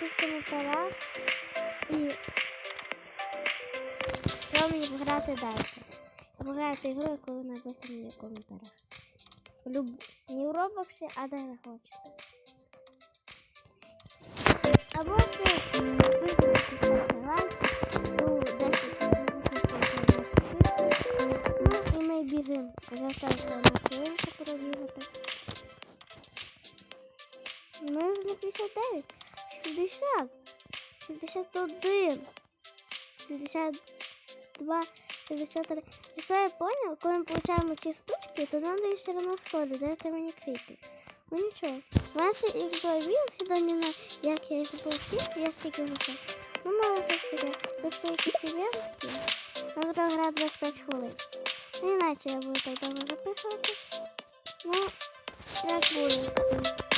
запустимо пора і що мені пограти далі. Пограти ігру, яку ви напишете мені в коментарях. Люб... Не в Роблоксі, а де ви хочете. Або ще виключити лайк, ну, 10 Ну і ми біжимо. Залишаємо на хвилинку пробігати. Ми вже на 59, 60, 61, 62, 63. І що я понял, коли ми получаємо ці штучки, то нам дає все одно сходи, дайте мені квіти. Ну нічого. У мене це їх з'явилося, не знаю, як я їх получив, я стільки вже. Ну, мало це таке. Тут це якісь івентки. Нам треба грати 25 хвилин. Не іначе я буду так довго записувати. Ну, як буде.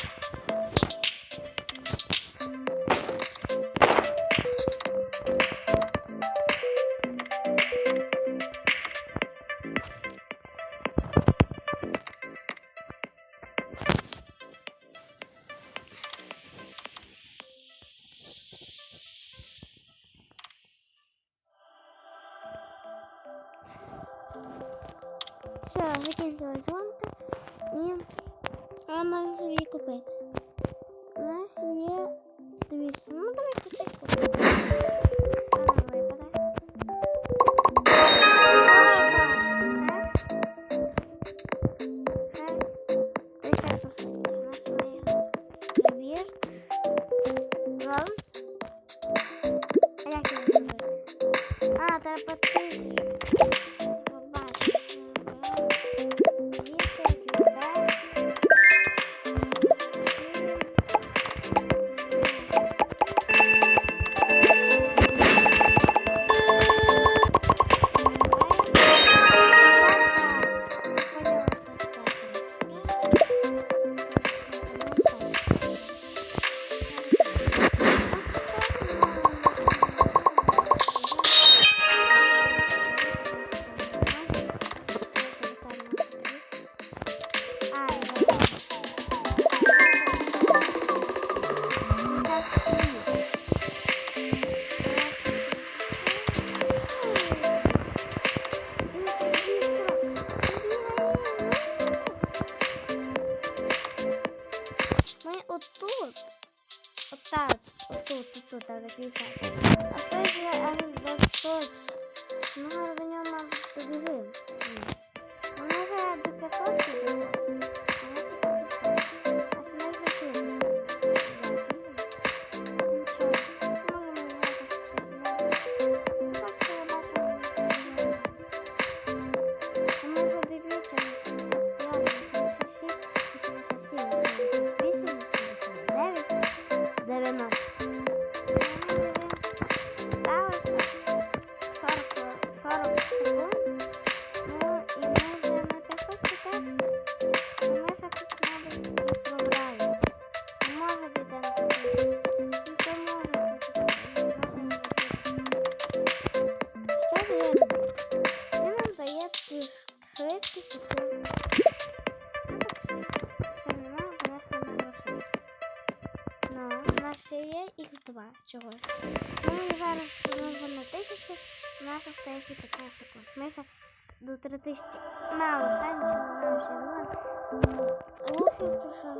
Гонка і я можу її купити. У нас є 200. Ну, давайте це купимо. Чогось. У мене зараз на тисячу, у нас остається 15 секунд. Ми ще до 3000 мало станції, нам ще. Луфіс що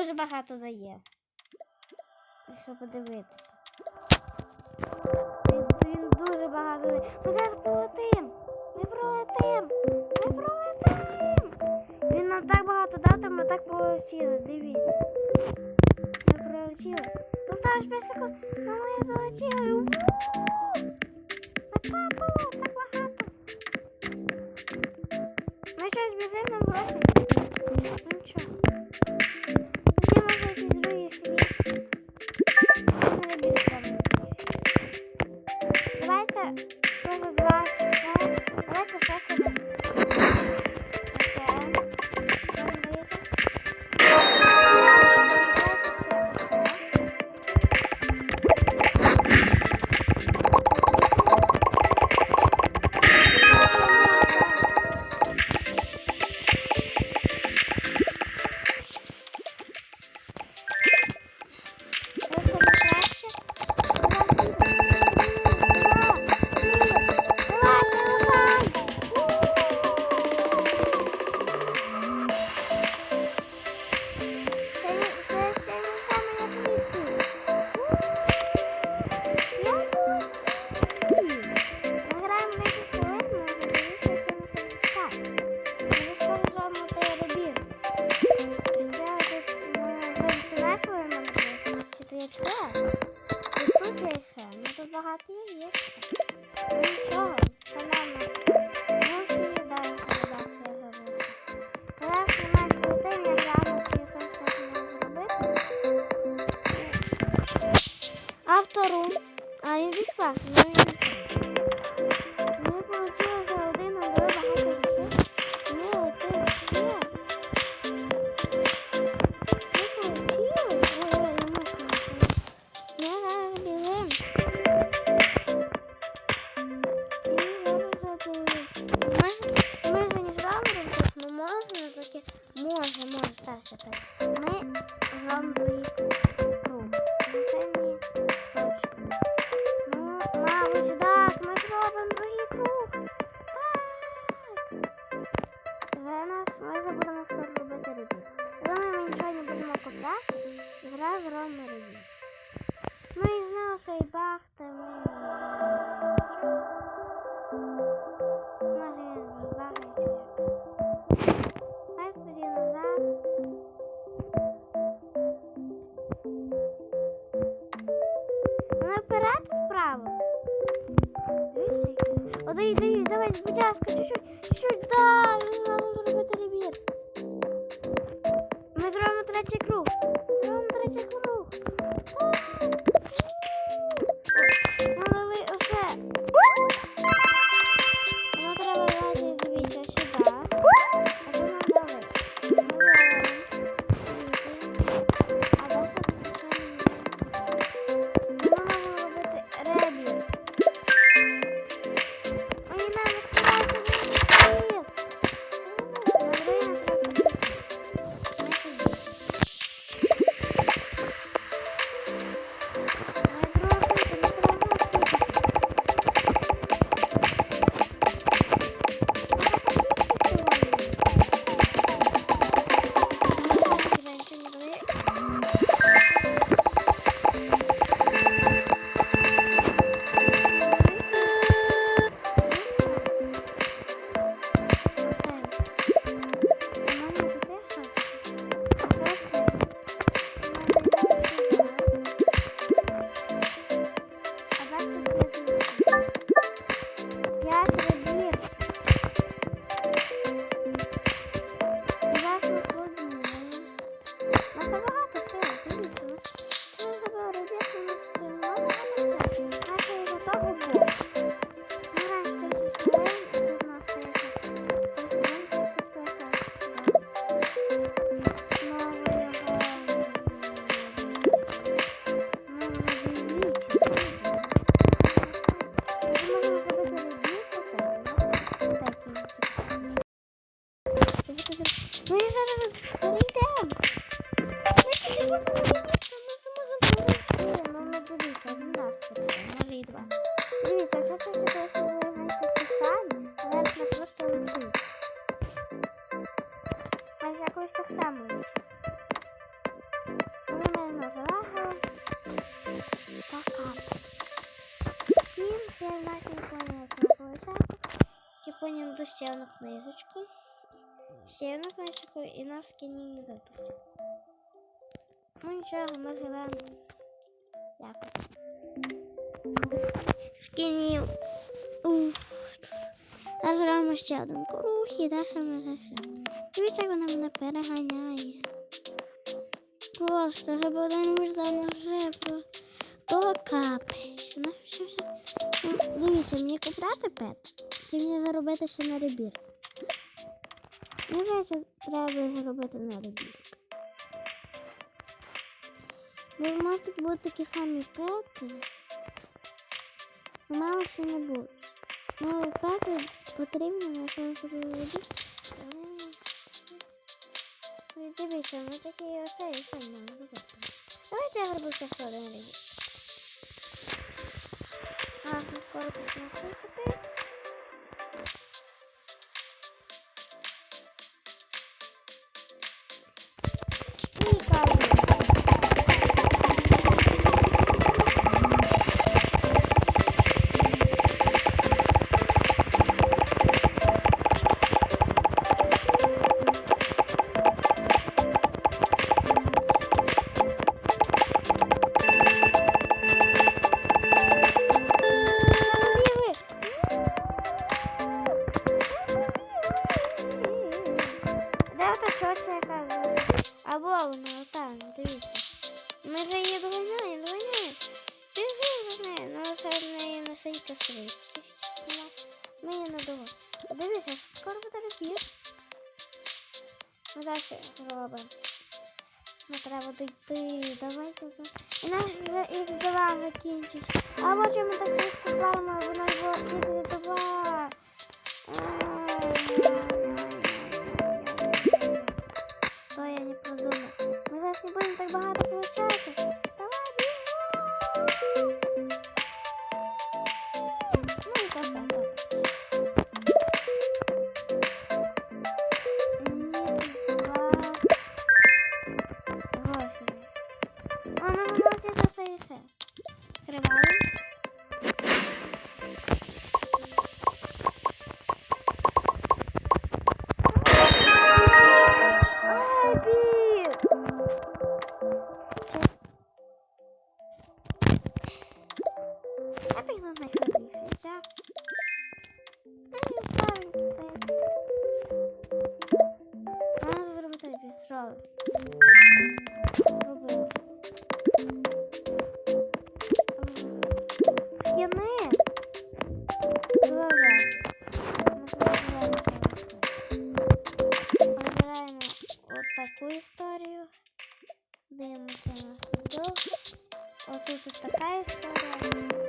дуже багато дає. Якщо подивитися. Він дуже багато дає. Ми зараз пролетим! Ми пролетим! Ми пролетим! Він нам так багато дати, ми так пролетіли, дивіться. Ми пролетіли. Ну, Осталось 5 секунд, но ми долетіли. Так було, так багато. Ми щось біжимо, нам ну, нічого. arkadaşlar. Одну книжечку. Ще одну книжечку і нам скині не дадуть. Ну нічого, ми живемо якось. Скинів. Уф. Нажремо ще один круг і далі ми за все. Дивіться, як вона мене переганяє. Просто вже один можна вже просто капець. У нас все. Ну, дивіться, мені купляти пет, чи мені заробити ще на ребір? Мені здається, треба заробити на ребір. Бо можуть бути такі самі пети. Мало ще не будуть. Ну, пети потрібні на щоб ребір. Ну, Дивіться, ми такі оце і що нам робити. Давайте я зроблю ще один ребір. А, ну, скоро почне слухати. Носенька я. Не. Дивіться, скоро буде розбір. Ми далі зробимо. Не треба дійти, давайте. І нас вже їх два закінчить. А от чому так варимо, воно буде два. Тримаємо. Дивимося на судок. Отут тут така історія.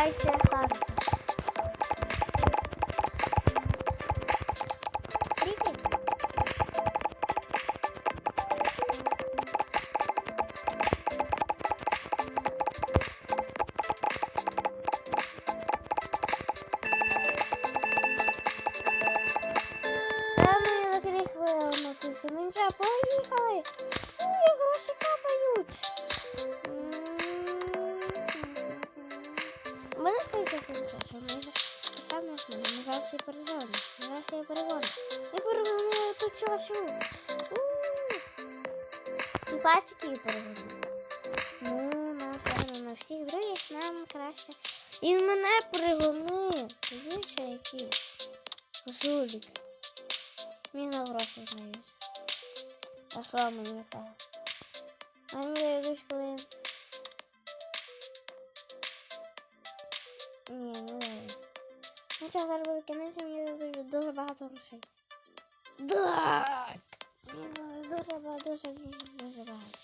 Herkes haklı. І пачки і перегонили. Ну, нам все на всіх других нам краще. І мене перегонив. Дивіться, які жуліки. Мені на гроші дають. А що мені це? Мені дають коли. Ні, не дають. Ну чого зараз буде кінець, мені дадуть дуже багато грошей. Так! Дуже багато, дуже, дуже, дуже багато.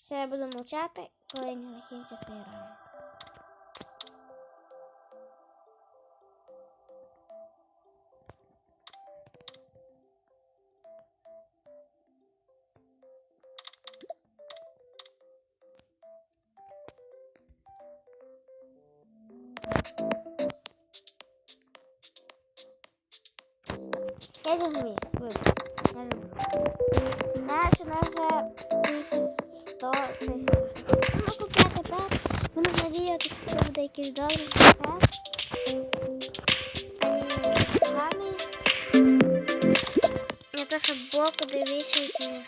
Все, я буду мовчати, коли не закінчу свій раунд. Я зрозумів, вибач, я люблю. Зараз у нас вже 1100 тисяч. Ну, купляти тепер. Буду надіятися, що буде якийсь добрий тепер. Гарний. Не то, щоб боку дивіться, який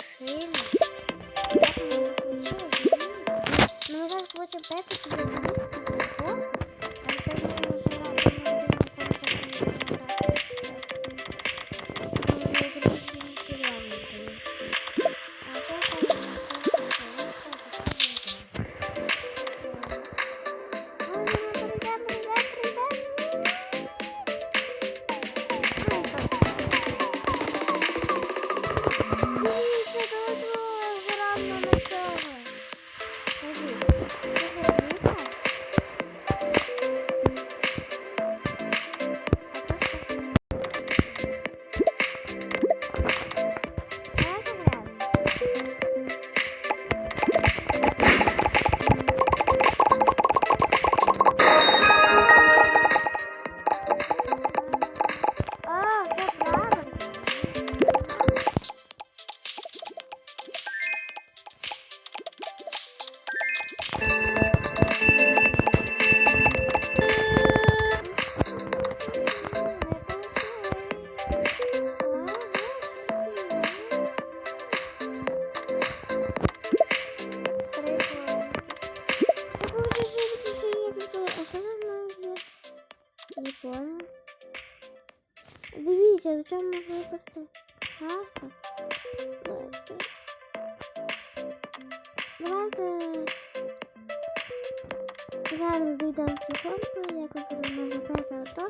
Зараз вийдемо цю фонку, якось будемо запити отого.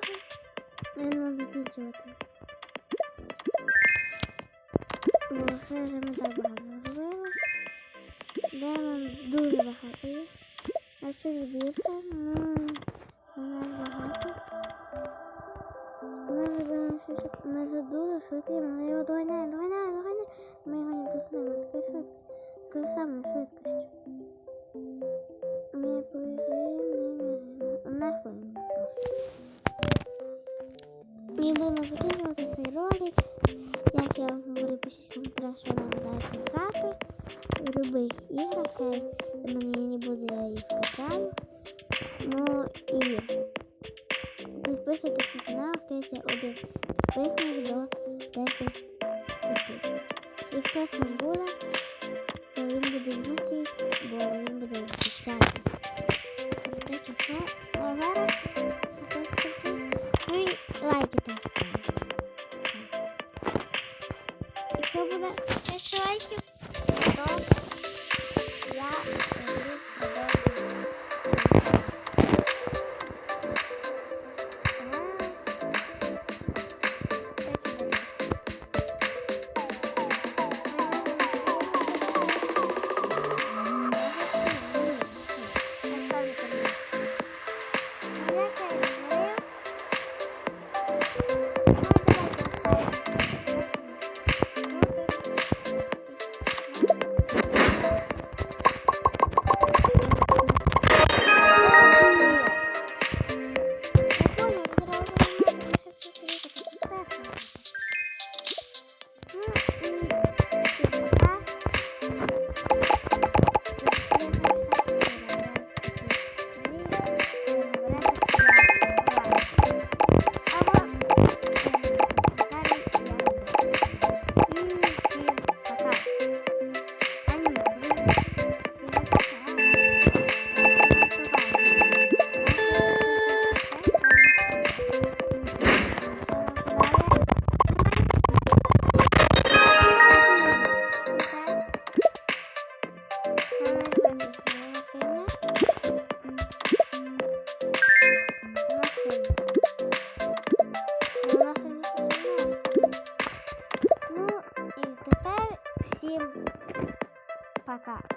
Він вам закінчувати. Вже ми багато зробили. Демон дуже багато є. А що збірка? Ну, не багато. Ми зробили щось. Ми за дуже швидкі, ми його доганяємо. Як я вам говорю, пишіть коментарях, що вам далі грати. В любих іграх, хай мені не буде, я їх скачаю.